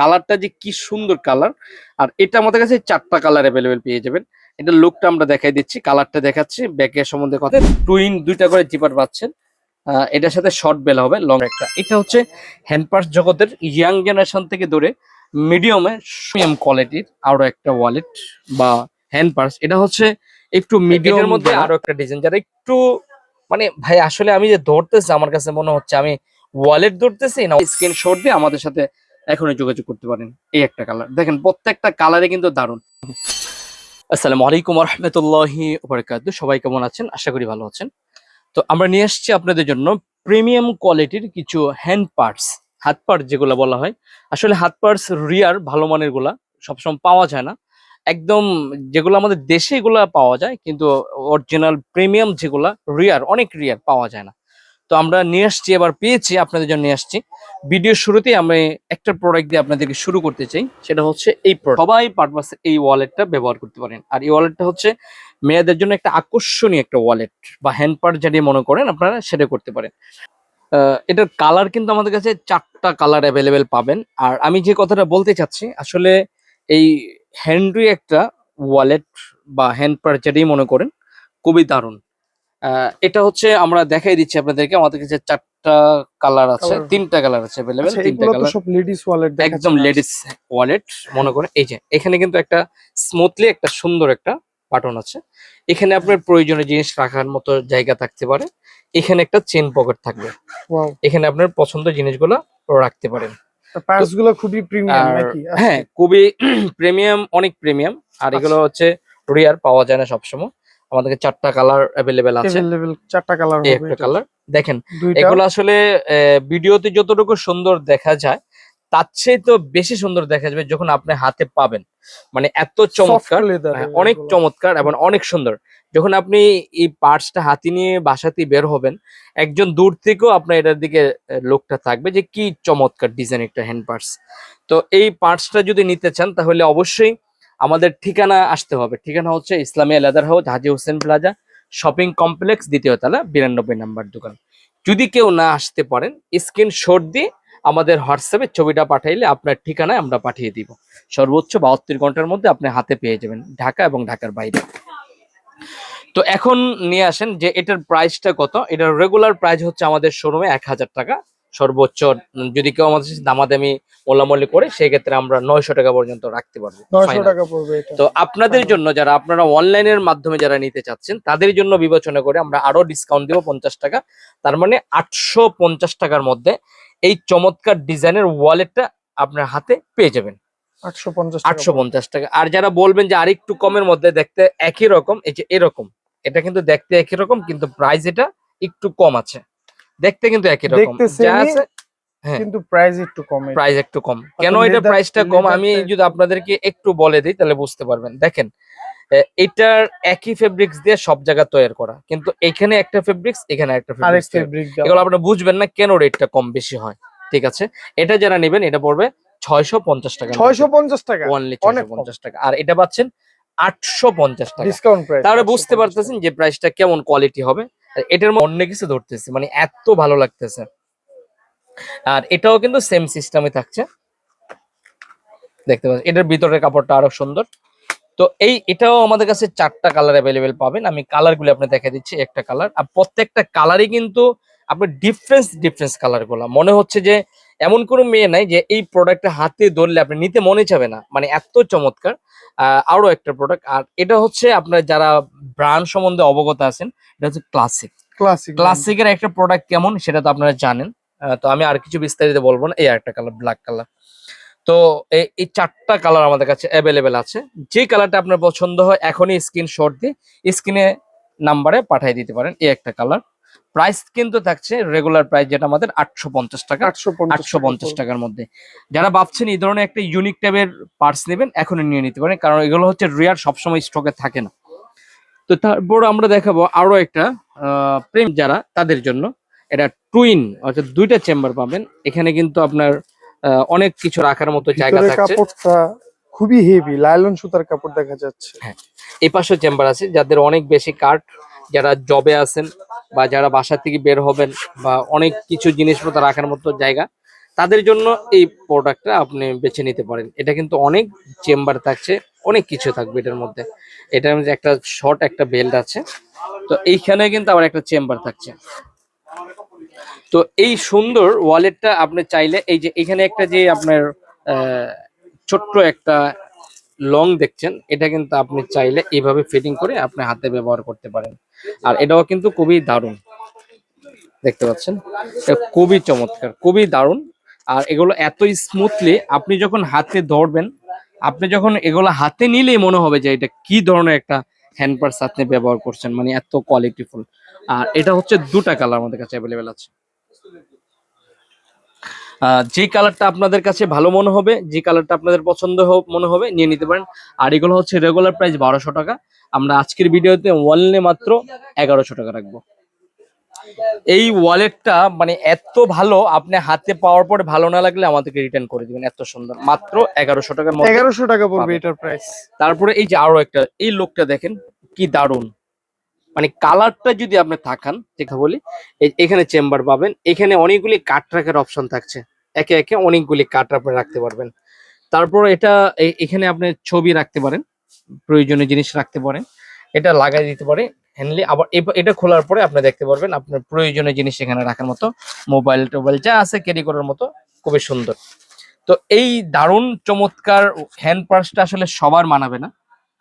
কালারটা যে কি সুন্দর কালার। আর এটা আমাদের কাছে চারটা কালার অ্যাভেলেবেল পেয়ে যাবেন। এটা লুকটা আমরা দেখাই দিচ্ছি কালারটা দেখাচ্ছি ব্যাকের সম্বন্ধে কথা। টুইন দুইটা করে জিপার পাচ্ছেন। এটার সাথে শর্ট বেল হবে লং একটা। এটা হচ্ছে হ্যান্ডপার্স জগতের ইয়াং জেনারেশন থেকে ধরে মিডিয়ামে মিডিয়াম কোয়ালিটির আরও একটা ওয়ালেট বা হ্যান্ড পার্স এটা হচ্ছে একটু মিডিয়ামের মধ্যে আরও একটা ডিজাইন যারা একটু মানে ভাই আসলে আমি যে ধরতেছি আমার কাছে মনে হচ্ছে আমি ওয়ালেট ধরতেছি না? স্ক্রিনশট দিয়ে আমাদের সাথে এখনই যোগাযোগ করতে পারেন। এই একটা কালার দেখেন, প্রত্যেকটা কালারে কিন্তু দারুণ। আসসালামু আলাইকুম রহমতুল্লাহি ওবরাকাতু সবাই কেমন আছেন? আশা করি ভালো আছেন। তো আমরা নিয়ে এসেছি আপনাদের জন্য প্রিমিয়াম কোয়ালিটির কিছু হ্যান্ড পার্টস হাত পার্ট যেগুলো বলা হয়। আসলে হাত পার্টস রিয়ার ভালো মানেরগুলা, সবসময় পাওয়া যায় না। একদম যেগুলো আমাদের দেশে এগুলা পাওয়া যায়, কিন্তু অরিজিনাল প্রিমিয়াম যেগুলা রিয়ার অনেক রিয়ার পাওয়া যায় না। তো আমরা নিয়ে আসছি, এবার পেয়েছি, আপনাদের জন্য নিয়ে আসছি। ভিডিওর শুরুতেই আমি একটা প্রোডাক্ট দিয়ে আপনাদেরকে শুরু করতে চাই, সেটা হচ্ছে এই product। সবাই পারপাসে এই ওয়ালেটটা ব্যবহার করতে পারেন। আর এই ওয়ালেটটা হচ্ছে মেয়েদের জন্য একটা আকর্ষণীয় একটা ওয়ালেট বা হ্যান্ড পার্ট যেটি মনে করেন আপনারা, সেটা করতে পারেন। এটার কালার কিন্তু আমাদের কাছে চারটা কালার অ্যাভেলেবেল পাবেন। আর আমি যে কথাটা বলতে চাচ্ছি, আসলে এই হ্যান্ডি একটা ওয়ালেট বা হ্যান্ড পার্ট যেটাই মনে করেন, খুবই দারুণ। এটা হচ্ছে আমরা দেখাই দিচ্ছি আপনাদেরকে আমাদের কাছে চারটা কালার আছে তিনটা কালার আছে অ্যাভেলেবেল আচ্ছা, তিনটা কালার সব লেডিস ওয়ালেট একদম লেডিস ওয়ালেট মনে করে এই যে এখানে কিন্তু একটা স্মুথলি একটা সুন্দর একটা বাটন আছে। এখানে আপনার প্রয়োজনীয় জিনিস রাখার মতো জায়গা থাকতে পারে। এখানে একটা চেন পকেট থাকবে। ওয়াও এখানে আপনার পছন্দের জিনিসগুলো রাখতে পারেন। পার্সগুলো খুবই প্রিমিয়াম নাকি? আচ্ছা, হ্যাঁ খুবই প্রিমিয়াম অনেক প্রিমিয়াম আর এগুলো হচ্ছে রিয়ার পাওয়া যায় না সবসময়। আমাদের চারটা কালার অ্যাভেলেবেল আছে। চারটা কালার একটা। কালার দেখেন এগুলো আসলে ভিডিওতে যতটুকু সুন্দর দেখা যায় তার চেয়ে তো বেশি সুন্দর দেখা যাবে যখন আপনি হাতে পাবেন। মানে এত চমৎকার হ্যাঁ। অনেক চমৎকার এবং অনেক সুন্দর। যখন আপনি এই পার্টসটা হাতি নিয়ে বাসাতে বের হবেন একজন দূর থেকেও আপনার এটার দিকে লোকটা থাকবে যে কি চমৎকার ডিজাইন একটা হ্যান্ড পার্টস তো এই পার্টসটা যদি নিতে চান তাহলে অবশ্যই আমাদের ঠিকানা আসতে হবে। ঠিকানা হচ্ছে Islamia leather house, Haji Hossain plaza, shopping complex, দ্বিতীয় তলা, বিরানব্বই নাম্বার দোকান। যদি কেউ না আসতে পারেন স্ক্রিনশট দিয়ে আমাদের হোয়াটসঅ্যাপে ছবিটা পাঠাইলে আপনার ঠিকানায় আমরা পাঠিয়ে দিব। সর্বোচ্চ বাহাত্তর ঘণ্টার মধ্যে আপনি হাতে পেয়ে যাবেন, ঢাকা এবং ঢাকার বাইরে। তো এখন নিয়ে আসেন যে এটার প্রাইসটা কত? এটার রেগুলার প্রাইস হচ্ছে আমাদের শোরুমে এক হাজার টাকা। সর্বোচ্চ যদি কেউ আমাদের দামাদামি মোলামলি করে সেই ক্ষেত্রে আমরা নয়শো টাকা পর্যন্ত রাখতে পারব 900 টাকা পড়বে তো আপনাদের জন্য যারা আপনারা অনলাইনের মাধ্যমে যারা নিতে চাচ্ছেন তাদের জন্য বিবেচনা করে আমরা আরও ডিসকাউন্ট দিব পঞ্চাশ টাকা। তার মানে আটশো পঞ্চাশ টাকার মধ্যে এই চমৎকার ডিজাইনের ওয়ালেটটা আপনার হাতে পেয়ে যাবেন। আটশো পঞ্চাশ টাকা আর যারা বলবেন যে আরেকটু কমের মধ্যে দেখতে একই রকম এই যে এরকম এটা কিন্তু দেখতে একই রকম কিন্তু প্রাইস এটা একটু কম আছে। দেখতে কিন্তু একই রকম। দেখতে যা আছে হ্যাঁ। কিন্তু প্রাইস একটু কম। প্রাইস একটু কম। কেন এটা প্রাইসটা কম? আমি যদি আপনাদেরকে একটু বলে দিই তাহলে বুঝতে পারবেন। দেখেন এটার একই ফেব্রিক্স দিয়ে সব জায়গা তৈরি করা। কিন্তু এখানে একটা ফেব্রিক্স এখানে একটা ফেব্রিক্স এগুলো আপনারা বুঝবেন না কেন রেটটা কম বেশি হয়। ঠিক আছে? এটা যারা নেবেন এটা পড়বে ছয়শো পঞ্চাশ টাকা। 650 টাকা। অনলি ছয়শো। পঞ্চাশ টাকা। আর এটা পাচ্ছেন আটশো পঞ্চাশ টাকা। ডিসকাউন্ট প্রাইস তাহলে বুঝতে পারতেছেন যে প্রাইসটা কেমন কোয়ালিটি হবে। এটার অন্য কিছু ধরতেছে মানে এত ভালো লাগতেছে। আর এটাও কিন্তু সেম সিস্টেমে থাকছে। দেখতে পাচ্ছেন এটার ভিতরের কাপড়টা আরও সুন্দর। তো এই এটাও আমাদের কাছে চারটা কালার অ্যাভেলেবেল পাবেন। আমি কালারগুলো আপনি দেখে দিচ্ছি একটা কালার আর প্রত্যেকটা কালারই কিন্তু আপনার ডিফারেন্স ডিফারেন্স কালারগুলা। মনে হচ্ছে যে এমন কোনো মেয়ে নাই যে এই প্রোডাক্টটা হাতে ধরলে আপনি নিতে মনে চাবে না। মানে এত চমৎকার। আহ, আরও একটা প্রোডাক্ট আর এটা হচ্ছে আপনার যারা ব্র্যান্ড সম্বন্ধে অবগত আছেন এটা হচ্ছে ক্লাসিক ক্লাসিক ক্লাসিকের একটা প্রোডাক্ট কেমন সেটা তো আপনারা জানেন। তো আমি আর কিছু বিস্তারিত বলব না এই একটা কালার ব্ল্যাক কালার তো এই- এই চারটা কালার আমাদের কাছে অ্যাভেলেবেল আছে। যে কালারটা আপনার পছন্দ হয় এখনই স্ক্রিনশট দিয়ে স্ক্রিনে নাম্বারে পাঠিয়ে দিতে পারেন এই একটা কালার প্রাইস কিন্তু থাকছে রেগুলার প্রাইস যেটা আমাদের আটশো পঞ্চাশ টাকা। 850 আটশো পঞ্চাশ টাকার মধ্যে। যারা ভাবছেন এই ধরনের একটা ইউনিক টাইপের পার্টস নেবেন এখনই নিয়ে নিতে পারেন কারণ এগুলো হচ্ছে রিয়ার সবসময় স্টকে থাকে না। তো তারপর আমরা দেখাবো আরও একটা প্রেম যারা তাদের জন্য। এটা টুইন অর্থাৎ দুইটা চেম্বার পাবেন। এখানে কিন্তু আপনার অনেক কিছু রাখার মতো জায়গা থাকছে। খুবই হেভি লাইলন সুতার কাপড় দেখা যাচ্ছে। হ্যাঁ এই পাশে চেম্বার আছে। যাদের অনেক বেশি কাঠ যারা জবে আছেন বা যারা বাসা থেকে বের হবেন বা অনেক কিছু জিনিসপত্র রাখার মতো জায়গা তাদের জন্য এই প্রোডাক্টটা আপনি বেছে নিতে পারেন। এটা কিন্তু অনেক চেম্বার থাকছে। অনেক কিছু থাকবে এটার মধ্যে। এটার মধ্যে একটা শর্ট একটা বেল্ট আছে। তো এইখানে কিন্তু আবার একটা চেম্বার থাকছে। তো এই সুন্দর ওয়ালেটটা আপনি চাইলে এই যে এখানে একটা যে আপনার ছোট্ট একটা লং দেখছেন, এটা কিন্তু আপনি চাইলে এইভাবে ফিটিং করে আপনি হাতে ব্যবহার করতে পারেন। আর এটাও কিন্তু খুবই দারুণ। দেখতে পাচ্ছেন? খুবই চমৎকার, খুবই দারুণ। আর এগুলো এত স্মুথলি আপনি যখন হাতে ধরবেন আপনি যখন এগুলো হাতে নিলেই মনে হবে যে এটা কি ধরনের একটা হ্যান্ড পার্স আপনি ব্যবহার করছেন মানে এত কোয়ালিটিফুল আর এটা হচ্ছে দুটা কালার আমাদের কাছে অ্যাভেলেবেল আছে। যে কালারটা আপনাদের কাছে ভালো মনে হবে, যে কালারটা আপনাদের পছন্দ মনে হবে, নিয়ে নিতে পারেন। আর এগুলো হচ্ছে রেগুলার প্রাইস বারোশো টাকা। আমরা আজকের ভিডিওতে ওয়ানলি মাত্র এগারোশো টাকা রাখব। এই ওয়ালেটটা মানে এত ভালো আপনি হাতে পাওয়ার পরে ভালো না লাগলে আমাদেরকে রিটার্ন করে দিবেন এত সুন্দর। মাত্র এগারোশো টাকার এগারোশো টাকা পড়বে এটার প্রাইস তারপরে এই যে আরও একটা এই লোকটা দেখেন কি দারুণ। মানে কালারটা যদি আপনি থাকান যেটা বলি এখানে চেম্বার পাবেন এখানে অনেকগুলি কাঠ রাখার অপশন থাকছে। একে একে অনেকগুলি কাঠ আপনি রাখতে পারবেন। তারপর এটা এখানে আপনি ছবি রাখতে পারেন প্রয়োজনীয় জিনিস রাখতে পারেন। এটা লাগাই দিতে পারে। হ্যান্ডলি আবার এটা খোলার পরে আপনি দেখতে পারবেন আপনার প্রয়োজনীয় জিনিস এখানে রাখার মতো মোবাইল টোবাইল যা আছে ক্যারি করার মতো খুবই সুন্দর। তো এই দারুণ চমৎকার হ্যান্ড পার্সটা আসলে সবার মানাবে না।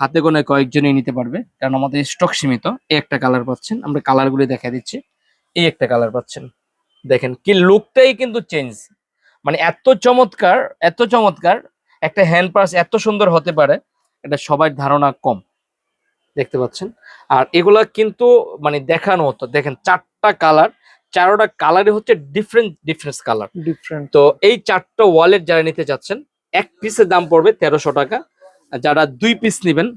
হাতে গোনে কয়েকজনই নিতে পারবে, কারণ আমাদের স্টক সীমিত। এই একটা কালার পাচ্ছেন, আমরা কালার গুলি দেখা দিচ্ছি। এই একটা কালার পাচ্ছেন। দেখেন কি লুকটাই কিন্তু চেঞ্জ মানে এত চমৎকার এত চমৎকার, একটা হ্যান্ড পার্স এত সুন্দর হতে পারে, এটা সবার ধারণা কম। দেখতে পাচ্ছেন। আর এগুলা কিন্তু মানে দেখানো হতো। দেখেন চারটা কালার চারোটা কালারই হচ্ছে ডিফারেন্ট ডিফারেন্ট কালার। ডিফারেন্ট তো এই চারটা ওয়ালেট যারা নিতে চাচ্ছেন এক পিসের দাম পড়বে তেরোশো টাকা। যারা দুই পিস নেবেন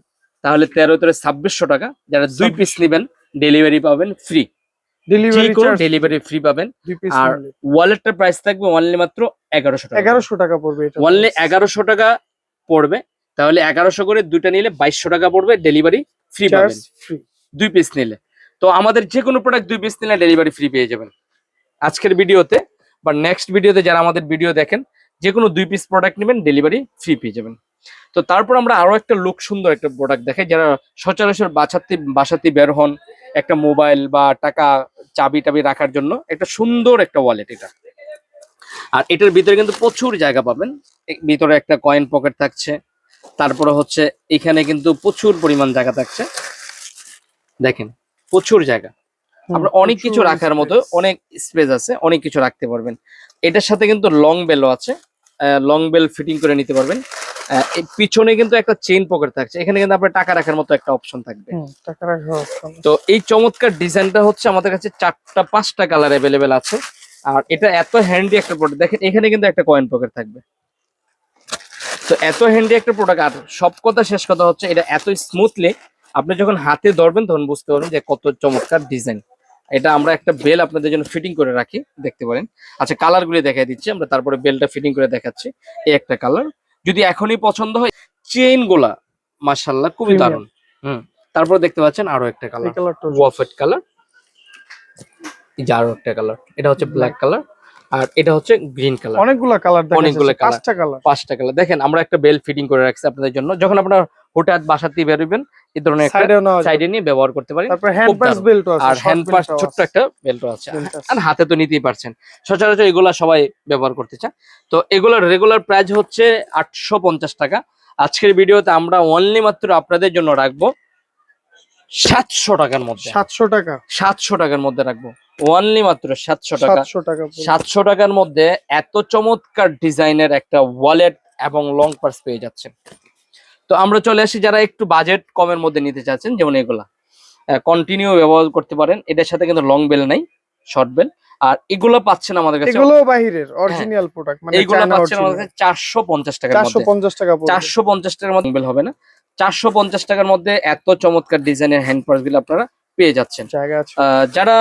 তাহলে তেরো তেরো ছাব্বিশশো টাকা। যারা দুই পিস নেবেন ডেলিভারি পাবেন ফ্রি ডেলিভারি ফ্রি পাবেন। আর ওয়ালেটটার প্রাইস থাকবে অনলি মাত্র এগারোশো টাকা। এগারোশো টাকা পড়বে অনলি এগারোশো টাকা পড়বে। তাহলে এগারোশো করে দুইটা নিলে বাইশশো টাকা পড়বে ডেলিভারি ফ্রি পাবেন দুই পিস নিলে। তো আমাদের যে কোনো প্রোডাক্ট দুই পিস নিলে ডেলিভারি ফ্রি পেয়ে যাবেন। আজকের ভিডিওতে বা নেক্সট ভিডিওতে যারা আমাদের ভিডিও দেখেন যে কোনো দুই পিস প্রোডাক্ট নেবেন ডেলিভারি ফ্রি পেয়ে যাবেন। তো তারপর আমরা আরও একটা লুক সুন্দর একটা প্রোডাক্ট দেখাই যারা সচরাচর বাসাতে বাসাতে বের হন একটা মোবাইল বা টাকা চাবি টাবি রাখার জন্য একটা সুন্দর একটা ওয়ালেট এটা। আর এটার ভিতরে কিন্তু প্রচুর জায়গা পাবেন। ভিতরে একটা কয়েন পকেট থাকছে। তারপরে হচ্ছে এখানে কিন্তু প্রচুর পরিমাণ জায়গা থাকছে। দেখেন প্রচুর জায়গা। আপনার অনেক কিছু রাখার মতো অনেক স্পেস আছে অনেক কিছু রাখতে পারবেন। এটার সাথে কিন্তু লং বেলও আছে। লং বেল ফিটিং করে নিতে পারবেন। পিছনে কিন্তু একটা চেইন পকেট থাকছে। এখানে কিন্তু আপনার টাকা রাখার মতো একটা অপশন থাকবে। তো এই চমৎকার ডিজাইনটা হচ্ছে আমাদের কাছে চারটা পাঁচটা কালার অ্যাভেলেবেল আছে। আর এটা এত হ্যান্ডি একটা প্রোডাক্ট দেখেন এখানে কিন্তু একটা কয়েন পকেট থাকবে। তো এত হ্যান্ডি একটা প্রোডাক্ট আর সব কথা শেষ কথা হচ্ছে এটা এত স্মুথলি আপনি যখন হাতে ধরবেন তখন বুঝতে পারবেন যে কত চমৎকার ডিজাইন এটা আমরা একটা বেল আপনাদের জন্য ফিটিং করে রাখি দেখতে পারেন। আচ্ছা কালার গুলি দেখাই দিচ্ছি আমরা তারপরে বেলটা ফিটিং করে দেখাচ্ছি। এই একটা কালার যদি এখনই পছন্দ হয় চেইনগুলা মার্শাল্লাহ খুবই. দারুণ। হুম তারপর দেখতে পাচ্ছেন আরও একটা কালার ওয়াফেট কালার এই যে আরও একটা কালার এটা হচ্ছে ব্ল্যাক কালার আর এটা হচ্ছে গ্রিন কালার। অনেকগুলা কালার অনেকগুলা পাঁচটা কালার। পাঁচটা কালার। দেখেন আমরা একটা বেল ফিটিং করে রাখছি আপনাদের জন্য। যখন আপনার হঠাৎ বাসাতে বেরোবেন এই ধরনের সাইডে নিয়ে ব্যবহার করতে পারেন। বেল্ট আছে আর হ্যান্ড পাস ছোট্ট একটা বেল্টও আছে। আর হাতে তো নিতেই পারছেন। সচরাচর এগুলা সবাই ব্যবহার করতে চায়। তো এগুলোর রেগুলার প্রাইস হচ্ছে আটশো পঞ্চাশ টাকা। আজকের ভিডিওতে আমরা অনলি মাত্র আপনাদের জন্য রাখব সাতশো টাকার মধ্যে। সাতশো টাকা। সাতশো টাকার মধ্যে রাখব। অনলি মাত্র সাতশো টাকা। সাতশো টাকার মধ্যে এত চমৎকার ডিজাইনের একটা ওয়ালেট এবং লং পার্স পেয়ে যাচ্ছেন। তো আমরা চলে আসি যারা একটু বাজেট কমের মধ্যে নিতে চাচ্ছেন যেমন এগুলা। কন্টিনিউ ব্যবহার করতে পারেন। এটার সাথে কিন্তু লং বেল নাই শর্ট বেল আর এগুলো পাচ্ছেন আমাদের কাছে এগুলো বাহিরের অরিজিনাল প্রোডাক্ট মানে এইগুলো পাচ্ছেন আমাদের কাছে চারশো পঞ্চাশ টাকার চারশো মধ্যে পঞ্চাশ টাকা পড়বে। চারশো পঞ্চাশ টাকার মধ্যে হবে না। চারশো পঞ্চাশ টাকার মধ্যে এত চমৎকার ডিজাইনের হ্যান্ড পার্সগুলো আপনারা পেয়ে যাচ্ছেন। যারা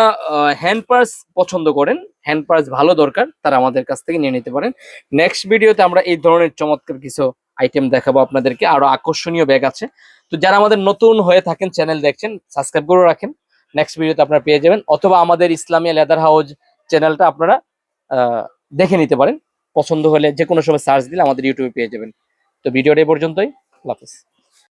হ্যান্ড পার্স পছন্দ করেন হ্যান্ড পার্স ভালো দরকার তারা আমাদের কাছ থেকে নিয়ে নিতে পারেন। নেক্সট ভিডিওতে আমরা এই ধরনের চমৎকার কিছু আইটেম দেখাবো আপনাদেরকে। আরও আকর্ষণীয় ব্যাগ আছে। তো যারা আমাদের নতুন হয়ে থাকেন চ্যানেল দেখছেন সাবস্ক্রাইব করে রাখেন। নেক্সট ভিডিওতে আপনারা পেয়ে যাবেন। অথবা আমাদের ইসলামিয়া লেদার হাউস চ্যানেলটা আপনারা দেখে নিতে পারেন। পছন্দ হলে যে কোনো সময় সার্চ দিলে আমাদের ইউটিউবে পেয়ে যাবেন। তো ভিডিওটা এই পর্যন্তই। হাফেজ।